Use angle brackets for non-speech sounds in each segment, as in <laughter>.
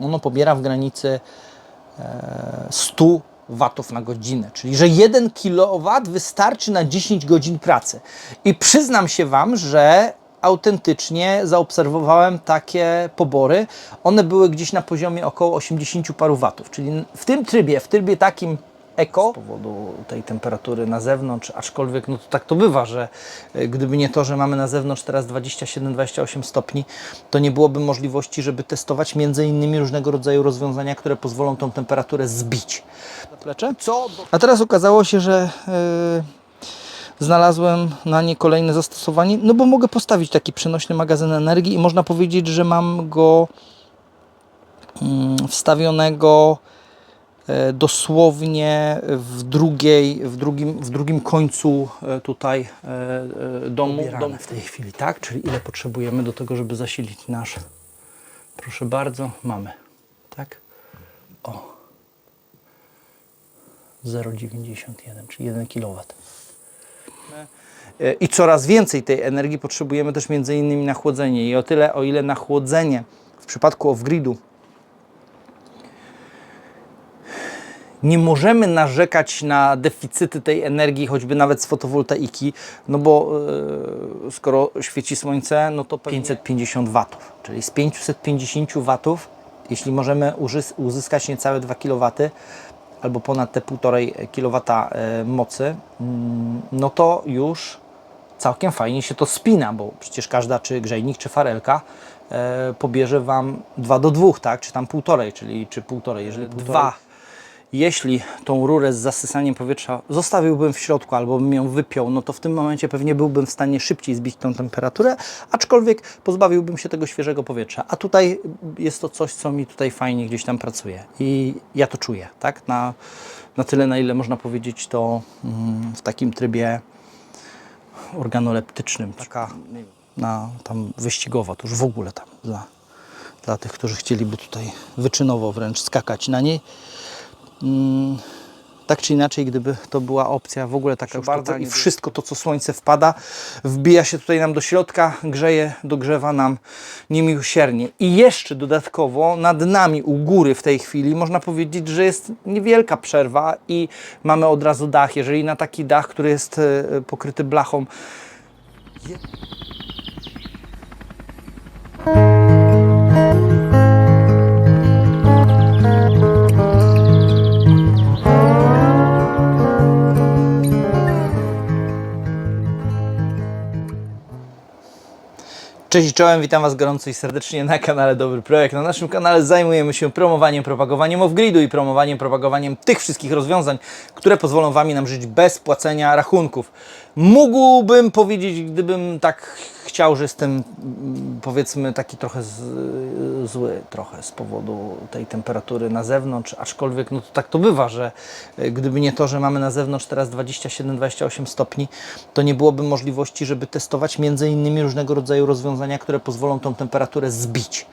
ono pobiera w granicy e, 100 watów na godzinę, czyli że 1 kW wystarczy na 10 godzin pracy. I przyznam się Wam, że autentycznie zaobserwowałem takie pobory. One były gdzieś na poziomie około 80 paru watów, czyli w tym trybie, w trybie takim eko, z powodu tej temperatury na zewnątrz, aczkolwiek no to tak to bywa, że e, gdyby nie to, że mamy na zewnątrz teraz 27-28 stopni, to nie byłoby możliwości, żeby testować między innymi różnego rodzaju rozwiązania, które pozwolą tą temperaturę zbić. Zaplecze? Co? A teraz okazało się, że yy, znalazłem na nie kolejne zastosowanie, no bo mogę postawić taki przenośny magazyn energii i można powiedzieć, że mam go mm, wstawionego dosłownie w, drugiej, w, drugim, w drugim końcu e, tutaj e, e, domu. domu w tej chwili, tak? Czyli ile potrzebujemy do tego, żeby zasilić nasz. Proszę bardzo, mamy. Tak? O. 0,91, czyli 1 kW. E, I coraz więcej tej energii potrzebujemy też między innymi na chłodzenie. I o tyle, o ile na chłodzenie w przypadku off-gridu nie możemy narzekać na deficyty tej energii, choćby nawet z fotowoltaiki, no bo e, skoro świeci słońce, no to 550 watów, czyli z 550 watów, jeśli możemy uzyskać niecałe 2 kW, albo ponad te 1,5 kW e, mocy, mm, no to już całkiem fajnie się to spina, bo przecież każda, czy grzejnik, czy farelka, e, pobierze Wam 2 do 2, tak? Czy tam półtorej, czyli czy półtorej, jeżeli dwa. Jeśli tą rurę z zasysaniem powietrza zostawiłbym w środku albo bym ją wypiął, no to w tym momencie pewnie byłbym w stanie szybciej zbić tą temperaturę, aczkolwiek pozbawiłbym się tego świeżego powietrza. A tutaj jest to coś, co mi tutaj fajnie gdzieś tam pracuje i ja to czuję, tak? Na, na tyle, na ile można powiedzieć to mm, w takim trybie organoleptycznym, taka na, tam wyścigowa, to już w ogóle tam dla, dla tych, którzy chcieliby tutaj wyczynowo wręcz skakać na niej. Mm, tak czy inaczej, gdyby to była opcja w ogóle taka już bardzo i wszystko to, co słońce wpada, wbija się tutaj nam do środka, grzeje, dogrzewa nam niemiłosiernie. I jeszcze dodatkowo nad nami u góry w tej chwili można powiedzieć, że jest niewielka przerwa i mamy od razu dach. Jeżeli na taki dach, który jest e, pokryty blachą, Cześć i czołem, witam Was gorąco i serdecznie na kanale Dobry Projekt. Na naszym kanale zajmujemy się promowaniem, propagowaniem off-gridu i promowaniem, propagowaniem tych wszystkich rozwiązań, które pozwolą Wami nam żyć bez płacenia rachunków. Mógłbym powiedzieć, gdybym tak chciał, że jestem mm, powiedzmy taki trochę z, zły trochę z powodu tej temperatury na zewnątrz, aczkolwiek no to tak to bywa, że e, gdyby nie to, że mamy na zewnątrz teraz 27-28 stopni, to nie byłoby możliwości, żeby testować między innymi różnego rodzaju rozwiązania, które pozwolą tą temperaturę zbić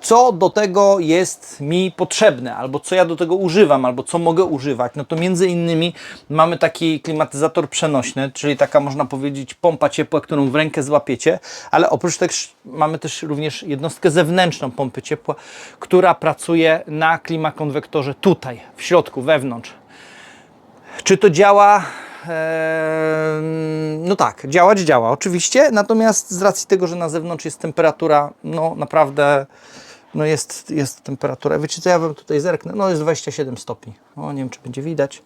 co do tego jest mi potrzebne, albo co ja do tego używam, albo co mogę używać, no to między innymi mamy taki klimatyzator przenośny, czyli taka można powiedzieć pompa ciepła, którą w rękę złapiecie, ale oprócz tego mamy też również jednostkę zewnętrzną pompy ciepła, która pracuje na klimakonwektorze tutaj, w środku, wewnątrz. Czy to działa? No tak, działać działa oczywiście, natomiast z racji tego, że na zewnątrz jest temperatura, no naprawdę, no jest, jest temperatura. Wiecie co, ja Wam tutaj zerknę, no jest 27 stopni. O, nie wiem, czy będzie widać.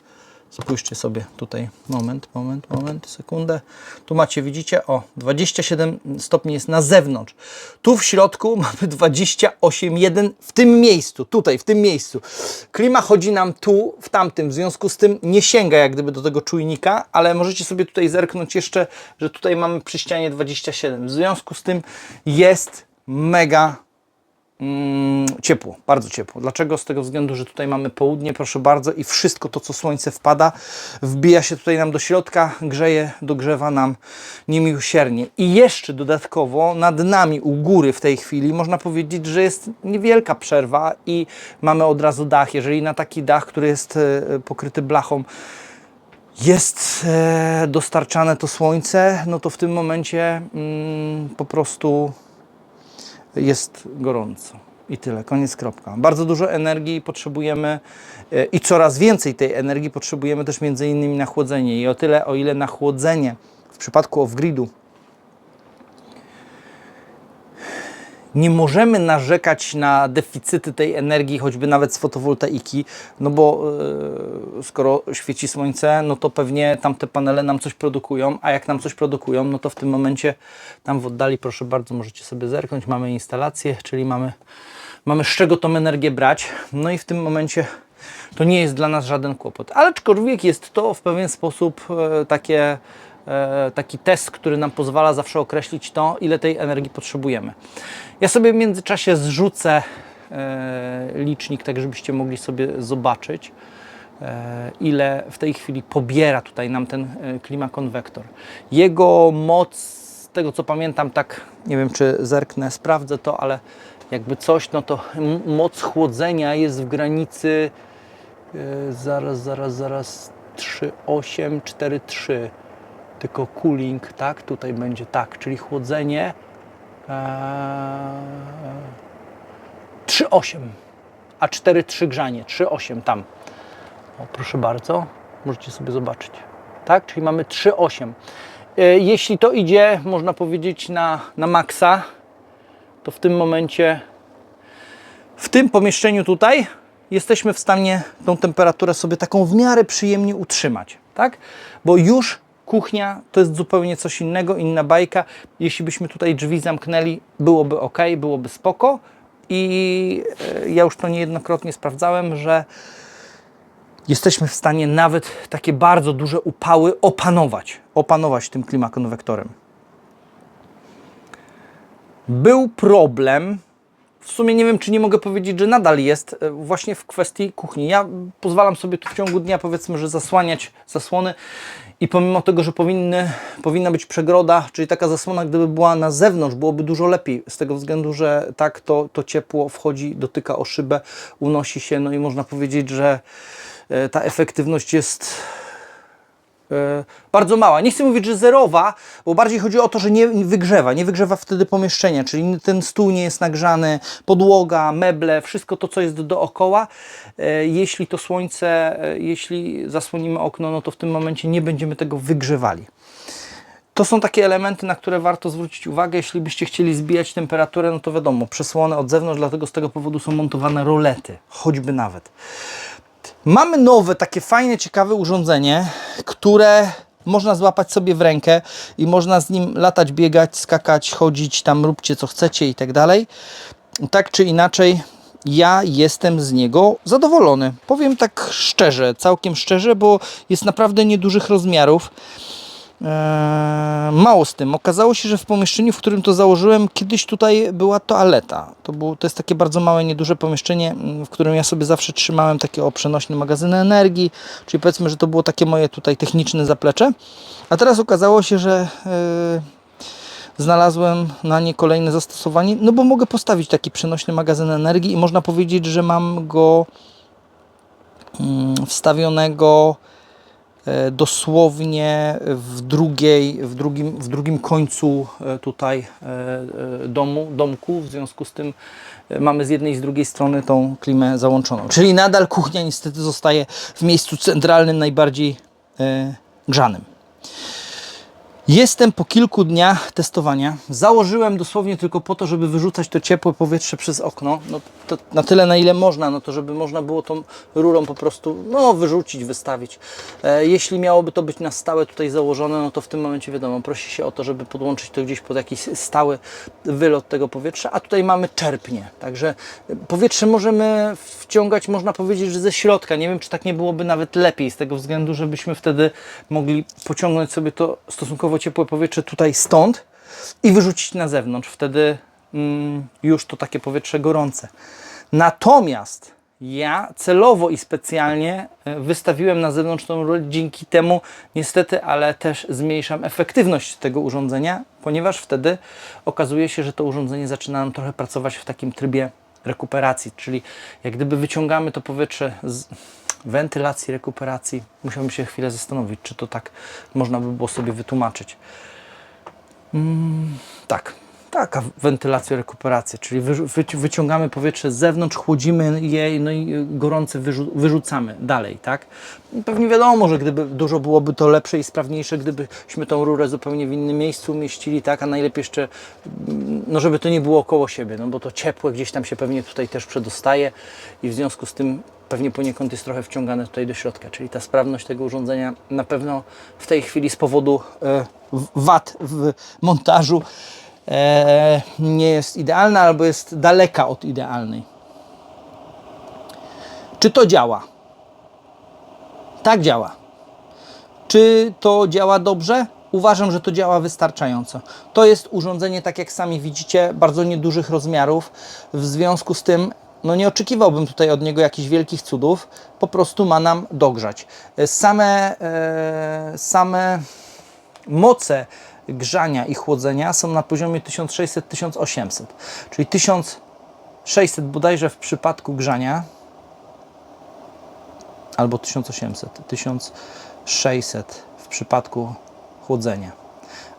Spójrzcie sobie tutaj, moment, moment, moment, sekundę. Tu macie, widzicie, o, 27 stopni jest na zewnątrz. Tu w środku <laughs> mamy 28,1 w tym miejscu, tutaj, w tym miejscu. Klima chodzi nam tu, w tamtym, w związku z tym nie sięga jak gdyby do tego czujnika, ale możecie sobie tutaj zerknąć jeszcze, że tutaj mamy przy ścianie 27. W związku z tym jest mega Mm, ciepło, bardzo ciepło. Dlaczego? Z tego względu, że tutaj mamy południe, proszę bardzo, i wszystko to, co słońce wpada, wbija się tutaj nam do środka, grzeje, dogrzewa nam niemiłosiernie. I jeszcze dodatkowo nad nami u góry w tej chwili można powiedzieć, że jest niewielka przerwa i mamy od razu dach. Jeżeli na taki dach, który jest e, pokryty blachą, jest e, dostarczane to słońce, no to w tym momencie mm, po prostu jest gorąco. I tyle, koniec kropka. Bardzo dużo energii potrzebujemy e, i coraz więcej tej energii potrzebujemy też między innymi na chłodzenie. I o tyle, o ile na chłodzenie w przypadku off-gridu nie możemy narzekać na deficyty tej energii, choćby nawet z fotowoltaiki, no bo e, skoro świeci słońce, no to pewnie tamte panele nam coś produkują, a jak nam coś produkują, no to w tym momencie tam w oddali, proszę bardzo, możecie sobie zerknąć, mamy instalację, czyli mamy, mamy z czego tą energię brać, no i w tym momencie to nie jest dla nas żaden kłopot. Ale jest to w pewien sposób e, takie, taki test, który nam pozwala zawsze określić to, ile tej energii potrzebujemy. Ja sobie w międzyczasie zrzucę e, licznik, tak żebyście mogli sobie zobaczyć, e, ile w tej chwili pobiera tutaj nam ten e, klimakonwektor. Jego moc, z tego co pamiętam, tak nie wiem czy zerknę, sprawdzę to, ale jakby coś, no to moc chłodzenia jest w granicy e, zaraz, zaraz, zaraz 3,8, 4,3 tylko cooling, tak, tutaj będzie tak, czyli chłodzenie Eee, 3,8, a 4,3 grzanie, 3,8 tam. O, proszę bardzo, możecie sobie zobaczyć. Tak, czyli mamy 3,8. E, Jeśli to idzie, można powiedzieć, na, na maksa, to w tym momencie, w tym pomieszczeniu tutaj, jesteśmy w stanie tą temperaturę sobie taką w miarę przyjemnie utrzymać, tak? Bo już kuchnia to jest zupełnie coś innego, inna bajka. Jeśli byśmy tutaj drzwi zamknęli, byłoby ok, byłoby spoko. I e, ja już to niejednokrotnie sprawdzałem, że jesteśmy w stanie nawet takie bardzo duże upały opanować, opanować tym klimakonwektorem. Był problem, w sumie nie wiem, czy nie mogę powiedzieć, że nadal jest e, właśnie w kwestii kuchni. Ja pozwalam sobie tu w ciągu dnia, powiedzmy, że zasłaniać zasłony i pomimo tego, że powinny, powinna być przegroda, czyli taka zasłona, gdyby była na zewnątrz, byłoby dużo lepiej, z tego względu, że tak to, to ciepło wchodzi, dotyka o szybę, unosi się, no i można powiedzieć, że e, ta efektywność jest bardzo mała. Nie chcę mówić, że zerowa, bo bardziej chodzi o to, że nie wygrzewa, nie wygrzewa wtedy pomieszczenia, czyli ten stół nie jest nagrzany, podłoga, meble, wszystko to, co jest dookoła. E, Jeśli to słońce, e, jeśli zasłonimy okno, no to w tym momencie nie będziemy tego wygrzewali. To są takie elementy, na które warto zwrócić uwagę. Jeśli byście chcieli zbijać temperaturę, no to wiadomo, przesłony od zewnątrz, dlatego z tego powodu są montowane rolety, choćby nawet. Mamy nowe, takie fajne, ciekawe urządzenie, które można złapać sobie w rękę i można z nim latać, biegać, skakać, chodzić, tam róbcie co chcecie i tak dalej. Tak czy inaczej, ja jestem z niego zadowolony. Powiem tak szczerze, całkiem szczerze, bo jest naprawdę niedużych rozmiarów. Eee, mało z tym. Okazało się, że w pomieszczeniu, w którym to założyłem, kiedyś tutaj była toaleta. To, było, to jest takie bardzo małe, nieduże pomieszczenie, mm, w którym ja sobie zawsze trzymałem takie o przenośne magazyny energii, czyli powiedzmy, że to było takie moje tutaj techniczne zaplecze. A teraz okazało się, że eee, znalazłem na nie kolejne zastosowanie, no bo mogę postawić taki przenośny magazyn energii i można powiedzieć, że mam go mm, wstawionego e, dosłownie w, drugiej, w, drugim, w drugim końcu e, tutaj e, e, domu, domku. W związku z tym e, mamy z jednej i z drugiej strony tą klimę załączoną. Czyli nadal kuchnia niestety zostaje w miejscu centralnym, najbardziej e, grzanym. Jestem po kilku dniach testowania. Założyłem dosłownie tylko po to, żeby wyrzucać to ciepłe powietrze przez okno. No, na tyle, na ile można, no to żeby można było tą rurą po prostu no, wyrzucić, wystawić. E, jeśli miałoby to być na stałe tutaj założone, no to w tym momencie wiadomo, prosi się o to, żeby podłączyć to gdzieś pod jakiś stały wylot tego powietrza, a tutaj mamy czerpnie. Także powietrze możemy wciągać, można powiedzieć, że ze środka. Nie wiem, czy tak nie byłoby nawet lepiej, z tego względu, żebyśmy wtedy mogli pociągnąć sobie to stosunkowo ciepłe powietrze tutaj stąd i wyrzucić na zewnątrz. Wtedy mm, już to takie powietrze gorące. Natomiast ja celowo i specjalnie e, wystawiłem na zewnątrz tą rurę, dzięki temu niestety, ale też zmniejszam efektywność tego urządzenia, ponieważ wtedy okazuje się, że to urządzenie zaczyna nam trochę pracować w takim trybie rekuperacji, czyli jak gdyby wyciągamy to powietrze z wentylacji, rekuperacji, musiałbym się chwilę zastanowić, czy to tak można by było sobie wytłumaczyć. Mm, tak, Taka wentylacja, rekuperacja, czyli wyciągamy powietrze z zewnątrz, chłodzimy je, no i y, gorące wyrzu- wyrzucamy dalej, tak? Pewnie wiadomo, że gdyby dużo byłoby to lepsze i sprawniejsze, gdybyśmy tą rurę zupełnie w innym miejscu umieścili, tak? A najlepiej jeszcze, mm, no żeby to nie było koło siebie, no bo to ciepłe gdzieś tam się pewnie tutaj też przedostaje i w związku z tym pewnie poniekąd jest trochę wciągane tutaj do środka, czyli ta sprawność tego urządzenia na pewno w tej chwili z powodu e, wad w montażu e, nie jest idealna albo jest daleka od idealnej. Czy to działa? Tak działa. Czy to działa dobrze? Uważam, że to działa wystarczająco. To jest urządzenie, tak jak sami widzicie, bardzo niedużych rozmiarów. W związku z tym, no nie oczekiwałbym tutaj od niego jakichś wielkich cudów. Po prostu ma nam dogrzać. Same, e, same moce grzania i chłodzenia są na poziomie 1600-1800, czyli 1600 bodajże w przypadku grzania, albo 1800, 1600 w przypadku chłodzenia,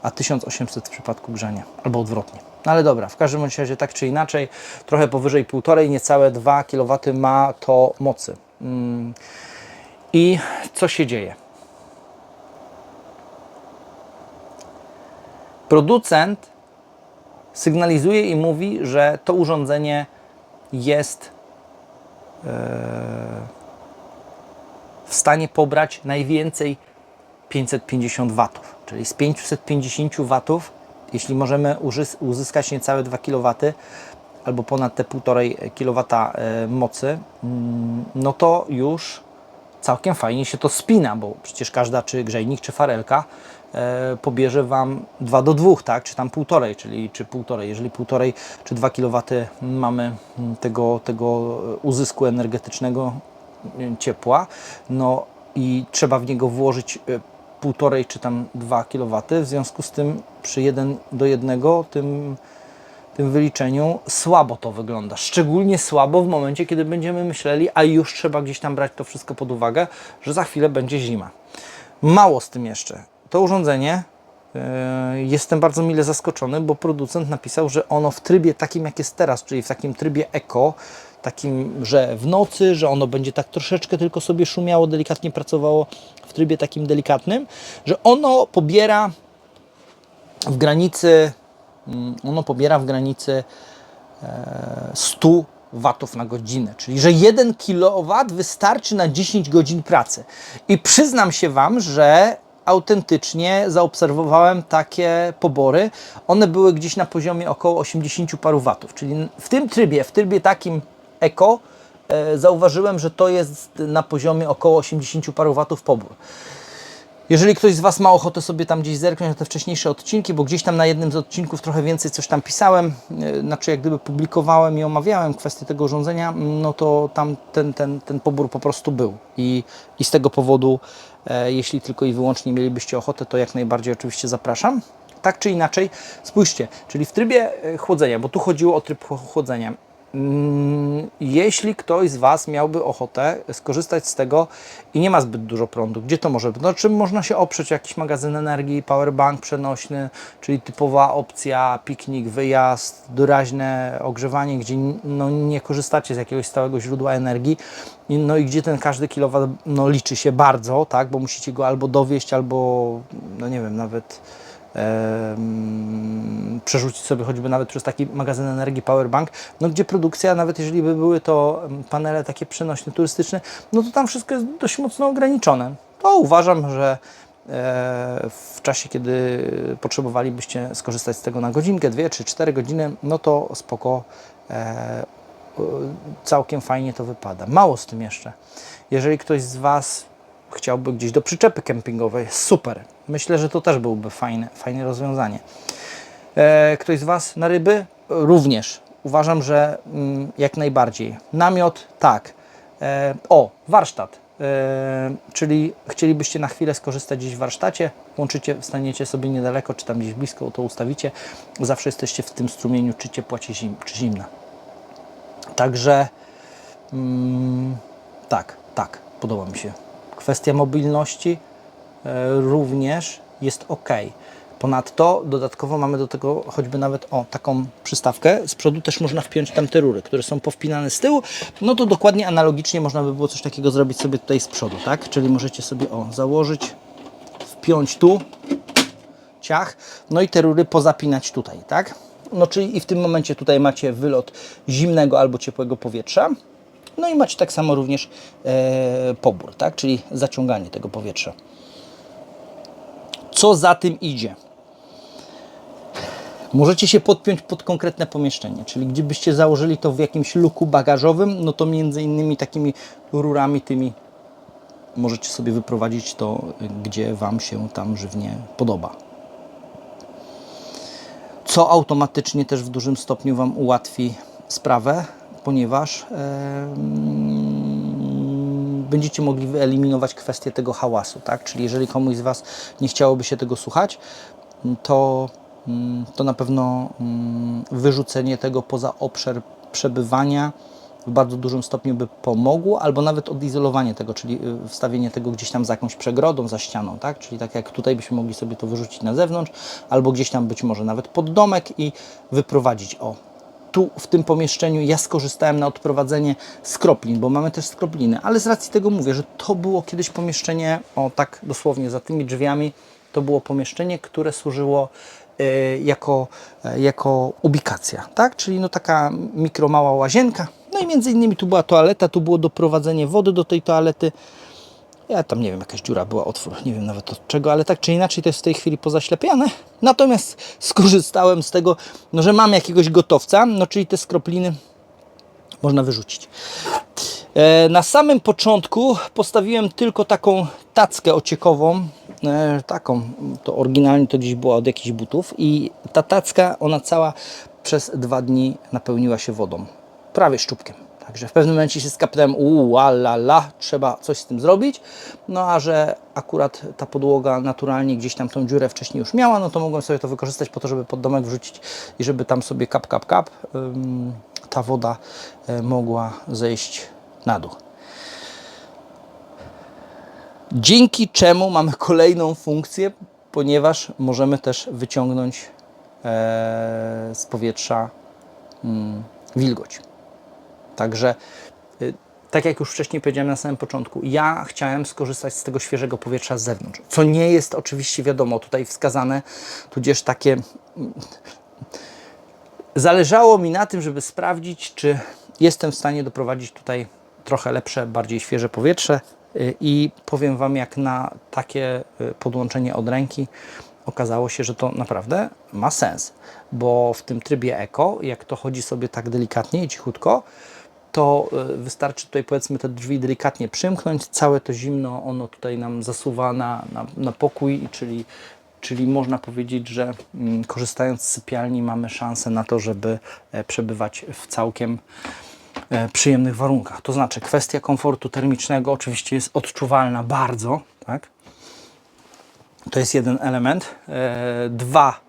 a 1800 w przypadku grzania, albo odwrotnie. No ale dobra, w każdym razie tak czy inaczej, trochę powyżej 1,5, niecałe 2 kW ma to mocy. Mm. I co się dzieje? Producent sygnalizuje i mówi, że to urządzenie jest e, w stanie pobrać najwięcej 550 W. Czyli z 550 W, jeśli możemy uzyskać niecałe 2 kW albo ponad te 1,5 kW e, mocy, mm, no to już całkiem fajnie się to spina, bo przecież każda czy grzejnik, czy farelka e, pobierze Wam 2 do 2, tak? czy tam 1,5, czyli czy 1,5. Jeżeli 1,5 czy 2 kW mamy mm, tego, tego uzysku energetycznego e, ciepła, no i trzeba w niego włożyć e, 1,5 czy tam 2 kW, w związku z tym przy 1 do 1 tym tym wyliczeniu słabo to wygląda. Szczególnie słabo w momencie, kiedy będziemy myśleli, a już trzeba gdzieś tam brać to wszystko pod uwagę, że za chwilę będzie zima. Mało z tym jeszcze. To urządzenie, yy, jestem bardzo mile zaskoczony, bo producent napisał, że ono w trybie takim, jak jest teraz, czyli w takim trybie eko, takim, że w nocy, że ono będzie tak troszeczkę tylko sobie szumiało, delikatnie pracowało w trybie takim delikatnym, że ono pobiera w granicy Mm, ono pobiera w granicy e, 100 watów na godzinę, czyli że 1 kW wystarczy na 10 godzin pracy. I przyznam się Wam, że autentycznie zaobserwowałem takie pobory. One były gdzieś na poziomie około 80 paru watów, czyli w tym trybie, w trybie takim eko, e, zauważyłem, że to jest na poziomie około 80 paru watów pobór. Jeżeli ktoś z Was ma ochotę sobie tam gdzieś zerknąć na te wcześniejsze odcinki, bo gdzieś tam na jednym z odcinków trochę więcej coś tam pisałem, e, znaczy jak gdyby publikowałem i omawiałem kwestię tego urządzenia, no to tam ten, ten, ten pobór po prostu był. I, i z tego powodu, e, jeśli tylko i wyłącznie mielibyście ochotę, to jak najbardziej oczywiście zapraszam. Tak czy inaczej, spójrzcie, czyli w trybie chłodzenia, bo tu chodziło o tryb ch- chłodzenia. Mm, Jeśli ktoś z Was miałby ochotę skorzystać z tego i nie ma zbyt dużo prądu, gdzie to może być? No, czym można się oprzeć? Jakiś magazyn energii, powerbank przenośny, czyli typowa opcja piknik, wyjazd, doraźne ogrzewanie, gdzie no, nie korzystacie z jakiegoś stałego źródła energii. No i gdzie ten każdy kilowat no, liczy się bardzo, tak? bo musicie go albo dowieść, albo no nie wiem, nawet przerzucić sobie choćby nawet przez taki magazyn energii powerbank, no gdzie produkcja, nawet jeżeli by były to panele takie przenośne, turystyczne, no to tam wszystko jest dość mocno ograniczone. To uważam, że e, w czasie, kiedy potrzebowalibyście skorzystać z tego na godzinkę, dwie czy cztery godziny, no to spoko, e, całkiem fajnie to wypada. Mało z tym jeszcze. Jeżeli ktoś z Was chciałby gdzieś do przyczepy kempingowej, super. Myślę, że to też byłoby fajne, fajne rozwiązanie. E, ktoś z Was na ryby? Również. Uważam, że mm, jak najbardziej. Namiot? Tak. E, o, warsztat. E, czyli chcielibyście na chwilę skorzystać gdzieś w warsztacie, łączycie, staniecie sobie niedaleko, czy tam gdzieś blisko, to ustawicie. Zawsze jesteście w tym strumieniu, czy ciepła, czy zimna. Także mm, tak, tak, podoba mi się. Kwestia mobilności e, również jest ok, Ponadto dodatkowo mamy do tego choćby nawet o taką przystawkę. Z przodu też można wpiąć tam te rury, które są powpinane z tyłu. No to dokładnie analogicznie można by było coś takiego zrobić sobie tutaj z przodu, tak? Czyli możecie sobie o założyć, wpiąć tu, ciach, no i te rury pozapinać tutaj, tak? No czyli i w tym momencie tutaj macie wylot zimnego albo ciepłego powietrza. No i macie tak samo również e, pobór, tak? Czyli zaciąganie tego powietrza. Co za tym idzie? Możecie się podpiąć pod konkretne pomieszczenie, czyli gdzie byście założyli to w jakimś luku bagażowym, no to między innymi takimi rurami tymi możecie sobie wyprowadzić to, gdzie Wam się tam żywnie podoba. Co automatycznie też w dużym stopniu Wam ułatwi sprawę, ponieważ będziecie mogli wyeliminować kwestię tego hałasu, tak? Czyli jeżeli komuś z Was nie chciałoby się tego słuchać, to, mm, to na pewno mm, wyrzucenie tego poza obszar przebywania w bardzo dużym stopniu by pomogło, albo nawet odizolowanie tego, czyli y, wstawienie tego gdzieś tam za jakąś przegrodą, za ścianą, tak? Czyli tak jak tutaj byśmy mogli sobie to wyrzucić na zewnątrz, albo gdzieś tam być może nawet pod domek i wyprowadzić o. Tu w tym pomieszczeniu ja skorzystałem na odprowadzenie skroplin, bo mamy też skropliny, ale z racji tego mówię, że to było kiedyś pomieszczenie, o tak dosłownie za tymi drzwiami, to było pomieszczenie, które służyło y, jako, y, jako ubikacja, tak? Czyli no taka mikro mała łazienka. No i między innymi tu była toaleta, tu było doprowadzenie wody do tej toalety. Ja tam nie wiem, jakaś dziura była, otwór, nie wiem nawet od czego, ale tak czy inaczej to jest w tej chwili pozaślepiane. Natomiast <laughs> skorzystałem z tego, no, że mam jakiegoś gotowca, no czyli te skropliny można wyrzucić. E, Na samym początku postawiłem tylko taką tackę ociekową, e, taką, to oryginalnie to gdzieś była od jakichś butów i ta tacka, ona cała przez dwa dni napełniła się wodą, prawie szczupkiem. Także w pewnym momencie się skapnąłem, uuu, la, la, trzeba coś z tym zrobić. No a że akurat ta podłoga naturalnie gdzieś tam tą dziurę wcześniej już miała, no to mogłem sobie to wykorzystać po to, żeby pod domek wrzucić i żeby tam sobie kap, kap, kap ym, ta woda e, mogła zejść na dół. Dzięki czemu mamy kolejną funkcję, ponieważ możemy też wyciągnąć e, z powietrza mm, wilgoć. Także, y, tak jak już wcześniej powiedziałem na samym początku, ja chciałem skorzystać z tego świeżego powietrza z zewnątrz, co nie jest oczywiście wiadomo tutaj wskazane, tudzież takie. mm, Zależało mi na tym, żeby sprawdzić, czy jestem w stanie doprowadzić tutaj trochę lepsze, bardziej świeże powietrze. y, I powiem Wam, jak na takie y, podłączenie od ręki okazało się, że to naprawdę ma sens, bo w tym trybie eko, jak to chodzi sobie tak delikatnie i cichutko, to y, wystarczy tutaj powiedzmy te drzwi delikatnie przymknąć, całe to zimno ono tutaj nam zasuwa na, na, na pokój, czyli, czyli można powiedzieć, że mm, korzystając z sypialni mamy szansę na to, żeby e, przebywać w całkiem e, przyjemnych warunkach. To znaczy kwestia komfortu termicznego oczywiście jest odczuwalna bardzo, tak? To jest jeden element. E, Dwa,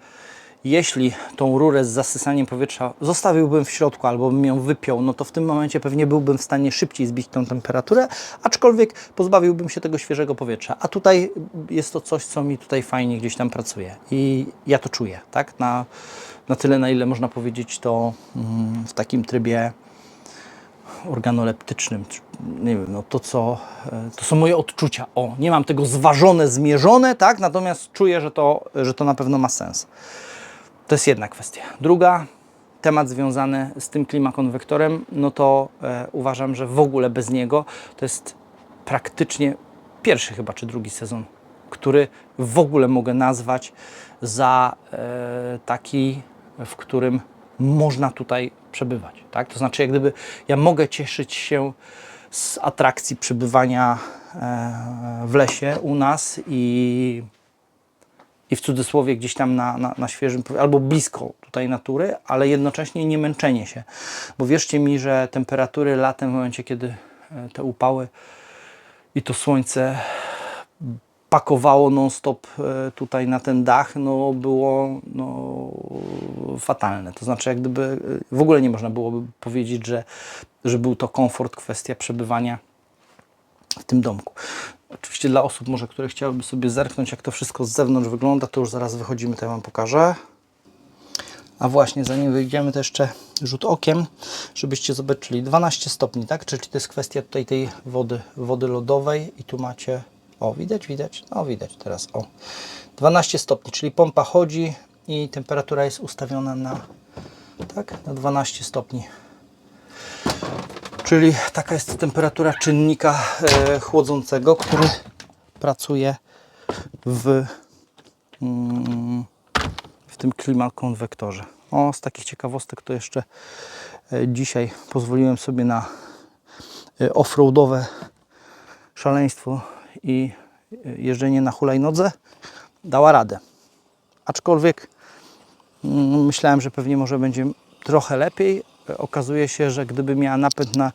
jeśli tą rurę z zasysaniem powietrza zostawiłbym w środku albo bym ją wypiął, no to w tym momencie pewnie byłbym w stanie szybciej zbić tą temperaturę, aczkolwiek pozbawiłbym się tego świeżego powietrza. A tutaj jest to coś, co mi tutaj fajnie gdzieś tam pracuje i ja to czuję, tak? Na, na tyle, na ile można powiedzieć to mm, w takim trybie organoleptycznym, nie wiem, no to co, e, to są moje odczucia. O, nie mam tego zważone, zmierzone, tak, natomiast czuję, że to, że to na pewno ma sens. To jest jedna kwestia. Druga, temat związany z tym klimakonwektorem, no to e, uważam, że w ogóle bez niego to jest praktycznie pierwszy chyba czy drugi sezon, który w ogóle mogę nazwać za e, taki, w którym można tutaj przebywać. Tak? To znaczy, jak gdyby ja mogę cieszyć się z atrakcji przebywania e, w lesie u nas i i w cudzysłowie gdzieś tam na, na, na świeżym, albo blisko tutaj natury, ale jednocześnie nie męczenie się. Bo wierzcie mi, że temperatury latem, w momencie kiedy e, te upały i to słońce pakowało non-stop e, tutaj na ten dach, no było no, fatalne. To znaczy, jak gdyby e, w ogóle nie można byłoby powiedzieć, że, że był to komfort, kwestia przebywania tym domku. Oczywiście dla osób może, które chciałyby sobie zerknąć, jak to wszystko z zewnątrz wygląda, to już zaraz wychodzimy, to ja Wam pokażę. A właśnie, zanim wyjdziemy, to jeszcze rzut okiem, żebyście zobaczyli 12 stopni, tak? Czyli to jest kwestia tutaj tej wody, wody lodowej i tu macie, o widać, widać, no widać teraz, o 12 stopni, czyli pompa chodzi i temperatura jest ustawiona na, tak, na 12 stopni. Czyli taka jest temperatura czynnika e, chłodzącego, który pracuje w, mm, w tym klimat konwektorze. O, z takich ciekawostek to jeszcze e, dzisiaj pozwoliłem sobie na e, offroadowe szaleństwo i jeżdżenie na hulajnodze dała radę. Aczkolwiek mm, myślałem, że pewnie może będzie trochę lepiej. Okazuje się, że gdyby miała napęd na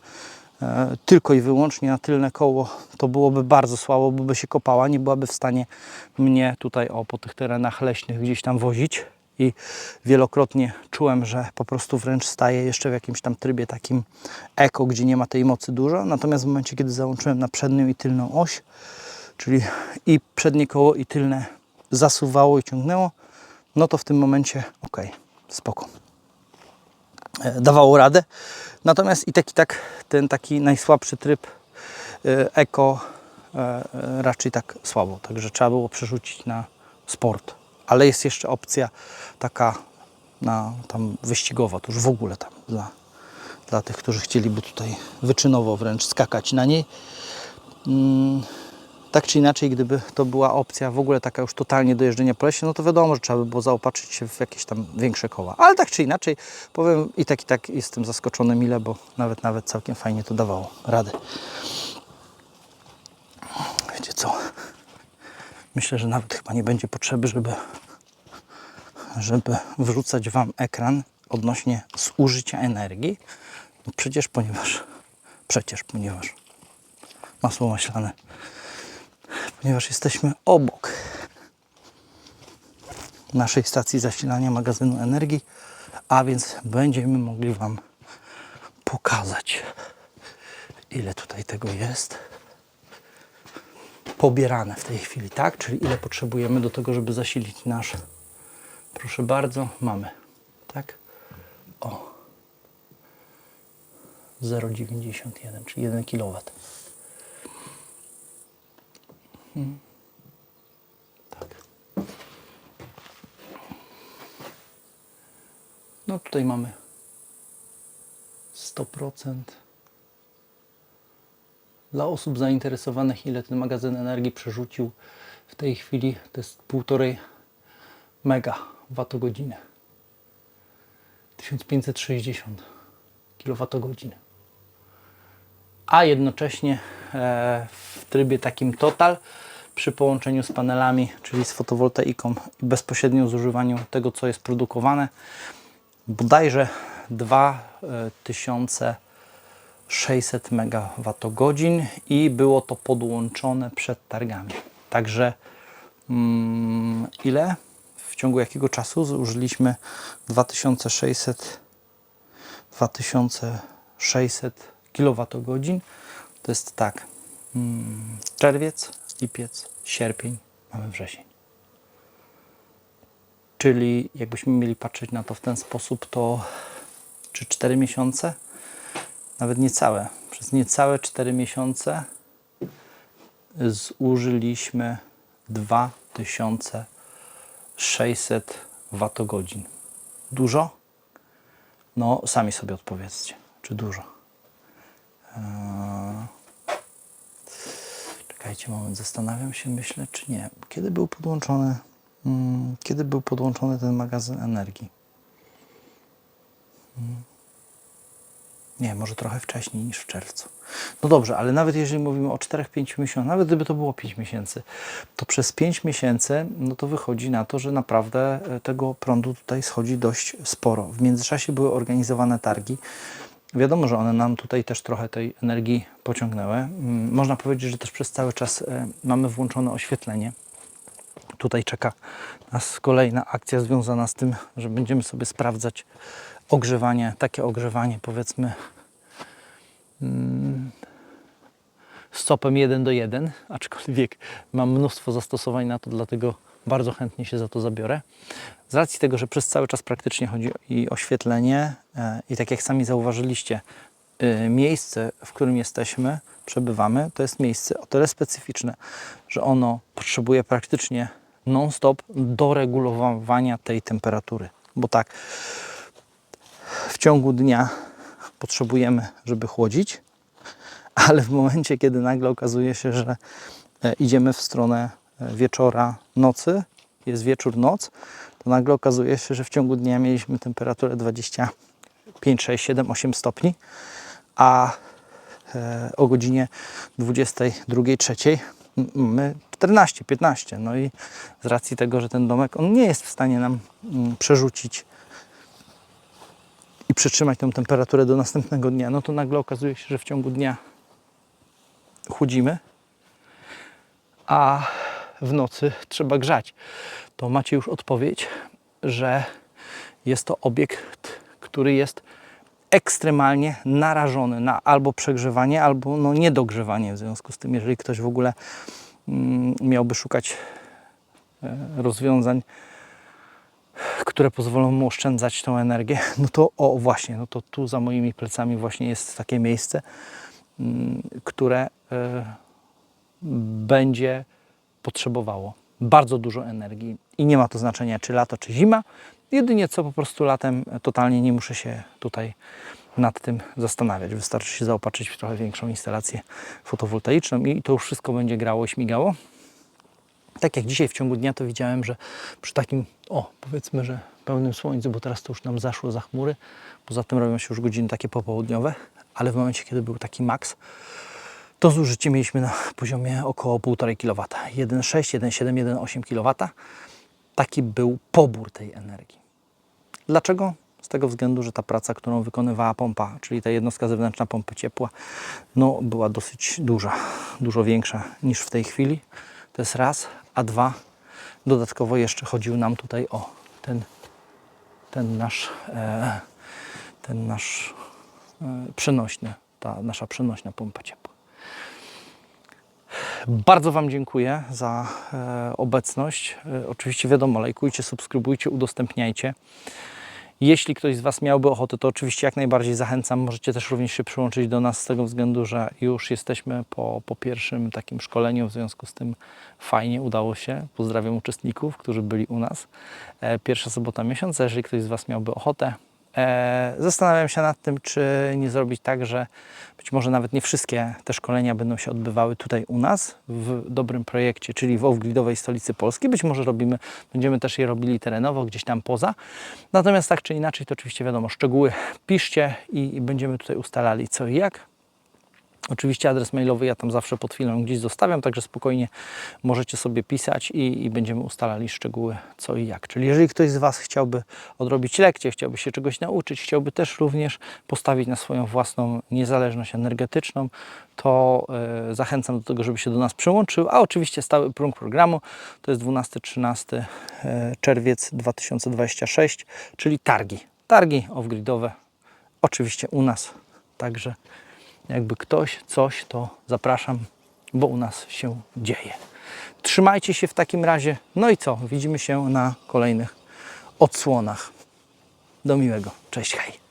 e, tylko i wyłącznie na tylne koło, to byłoby bardzo słabo, bo by się kopała, nie byłaby w stanie mnie tutaj o, po tych terenach leśnych gdzieś tam wozić. I wielokrotnie czułem, że po prostu wręcz staję jeszcze w jakimś tam trybie takim eko, gdzie nie ma tej mocy dużo, natomiast w momencie, kiedy załączyłem na przednią i tylną oś, czyli i przednie koło i tylne zasuwało i ciągnęło, no to w tym momencie ok, spoko dawało radę. Natomiast i tak i tak ten taki najsłabszy tryb e, eko e, e, raczej tak słabo. Także trzeba było przerzucić na sport. Ale jest jeszcze opcja taka na tam wyścigowa, to już w ogóle tam dla, dla tych, którzy chcieliby tutaj wyczynowo wręcz skakać na niej. Mm, tak czy inaczej, gdyby to była opcja w ogóle taka już totalnie do jeżdżenia po lesie, no to wiadomo, że trzeba by było zaopatrzyć się w jakieś tam większe koła. Ale tak czy inaczej, powiem i tak i tak jestem zaskoczony mile, bo nawet nawet całkiem fajnie to dawało radę. Wiecie co? Myślę, że nawet chyba nie będzie potrzeby, żeby, żeby wrzucać Wam ekran odnośnie zużycia energii. No przecież ponieważ, przecież ponieważ masło maślane ponieważ jesteśmy obok naszej stacji zasilania magazynu energii, a więc będziemy mogli Wam pokazać, ile tutaj tego jest pobierane w tej chwili, tak? Czyli ile potrzebujemy do tego, żeby zasilić nasz. Proszę bardzo, mamy, tak? O. 0,91, czyli 1 kW. Tak. No tutaj mamy 100%. Dla osób zainteresowanych, ile ten magazyn energii przerzucił w tej chwili, to jest 1,5 mega watogodziny. 1560 kWh. A jednocześnie e, w trybie takim total przy połączeniu z panelami, czyli z fotowoltaiką i bezpośrednim zużywaniu tego, co jest produkowane, bodajże 2600 MWh i było to podłączone przed targami. Także mm, ile? W ciągu jakiego czasu zużyliśmy 2600 2600 kWh. To jest tak. mm, Czerwiec, lipiec, sierpień, mamy wrzesień. Czyli jakbyśmy mieli patrzeć na to w ten sposób, to czy 4 miesiące? Nawet niecałe. Przez niecałe 4 miesiące zużyliśmy 2600 watogodzin. Dużo? No, sami sobie odpowiedzcie, czy dużo. Czekajcie moment, zastanawiam się, myślę, czy nie. Kiedy był podłączony, mm, kiedy był podłączony ten magazyn energii? Mm. Nie, może trochę wcześniej niż w czerwcu. No dobrze, ale nawet jeżeli mówimy o 4-5 miesiącach, nawet gdyby to było 5 miesięcy, to przez 5 miesięcy, no to wychodzi na to, że naprawdę e, tego prądu tutaj schodzi dość sporo. W międzyczasie były organizowane targi. Wiadomo, że one nam tutaj też trochę tej energii pociągnęły. Mm, Można powiedzieć, że też przez cały czas e, mamy włączone oświetlenie. Tutaj czeka nas kolejna akcja związana z tym, że będziemy sobie sprawdzać ogrzewanie, takie ogrzewanie powiedzmy mm, stopem 1 do 1, aczkolwiek mam mnóstwo zastosowań na to, dlatego bardzo chętnie się za to zabiorę. Z racji tego, że przez cały czas praktycznie chodzi i oświetlenie e, i tak jak sami zauważyliście, y, miejsce, w którym jesteśmy, przebywamy, to jest miejsce o tyle specyficzne, że ono potrzebuje praktycznie non-stop doregulowania tej temperatury. Bo tak, w ciągu dnia potrzebujemy, żeby chłodzić, ale w momencie, kiedy nagle okazuje się, że e, idziemy w stronę wieczora, nocy, jest wieczór, noc, to nagle okazuje się, że w ciągu dnia mieliśmy temperaturę 25, 6, 7, 8 stopni, a e, o godzinie 22, 3 m- mamy 14, 15. No i z racji tego, że ten domek, on nie jest w stanie nam mm, przerzucić i przytrzymać tą temperaturę do następnego dnia, no to nagle okazuje się, że w ciągu dnia chłodzimy, a w nocy trzeba grzać. To macie już odpowiedź, że jest to obiekt, który jest ekstremalnie narażony na albo przegrzewanie, albo no niedogrzewanie. W związku z tym, jeżeli ktoś w ogóle mm, miałby szukać e, rozwiązań, które pozwolą mu oszczędzać tą energię, no to o właśnie, no to tu za moimi plecami właśnie jest takie miejsce, mm, które e, będzie potrzebowało bardzo dużo energii i nie ma to znaczenia czy lato, czy zima. Jedynie co po prostu latem totalnie nie muszę się tutaj nad tym zastanawiać. Wystarczy się zaopatrzyć w trochę większą instalację fotowoltaiczną i to już wszystko będzie grało śmigało. Tak jak dzisiaj w ciągu dnia to widziałem, że przy takim, o powiedzmy, że pełnym słońcu, bo teraz to już nam zaszło za chmury, poza tym robią się już godziny takie popołudniowe, ale w momencie, kiedy był taki maks, to zużycie mieliśmy na poziomie około 1,5 kW. 1,6, 1,7, 1,8 kW. Taki był pobór tej energii. Dlaczego? Z tego względu, że ta praca, którą wykonywała pompa, czyli ta jednostka zewnętrzna pompy ciepła, no, była dosyć duża, dużo większa niż w tej chwili. To jest raz, a dwa, dodatkowo jeszcze chodził nam tutaj o ten, ten nasz, e, ten nasz e, przenośny, ta nasza przenośna pompa ciepła. Bardzo Wam dziękuję za e, obecność. E, oczywiście wiadomo, lajkujcie, subskrybujcie, udostępniajcie. Jeśli ktoś z Was miałby ochotę, to oczywiście jak najbardziej zachęcam. Możecie też również się przyłączyć do nas z tego względu, że już jesteśmy po, po pierwszym takim szkoleniu, w związku z tym fajnie udało się. Pozdrawiam uczestników, którzy byli u nas. E, Pierwsza sobota miesiąca, jeżeli ktoś z Was miałby ochotę. E, Zastanawiam się nad tym, czy nie zrobić tak, że być może nawet nie wszystkie te szkolenia będą się odbywały tutaj u nas w dobrym projekcie, czyli w Off-Gridowej stolicy Polski. Być może robimy, będziemy też je robili terenowo, gdzieś tam poza. Natomiast tak czy inaczej, to oczywiście wiadomo, szczegóły piszcie i, i będziemy tutaj ustalali co i jak. Oczywiście adres mailowy ja tam zawsze pod chwilą gdzieś zostawiam, także spokojnie możecie sobie pisać i, i będziemy ustalali szczegóły co i jak. Czyli jeżeli ktoś z Was chciałby odrobić lekcję, chciałby się czegoś nauczyć, chciałby też również postawić na swoją własną niezależność energetyczną, to e, zachęcam do tego, żeby się do nas przyłączył. A oczywiście stały punkt programu to jest 12-13 e, czerwiec 2026, czyli targi. Targi off-gridowe, oczywiście u nas. Także jakby ktoś coś, to zapraszam, bo u nas się dzieje. Trzymajcie się w takim razie. No i co? Widzimy się na kolejnych odsłonach. Do miłego. Cześć, hej.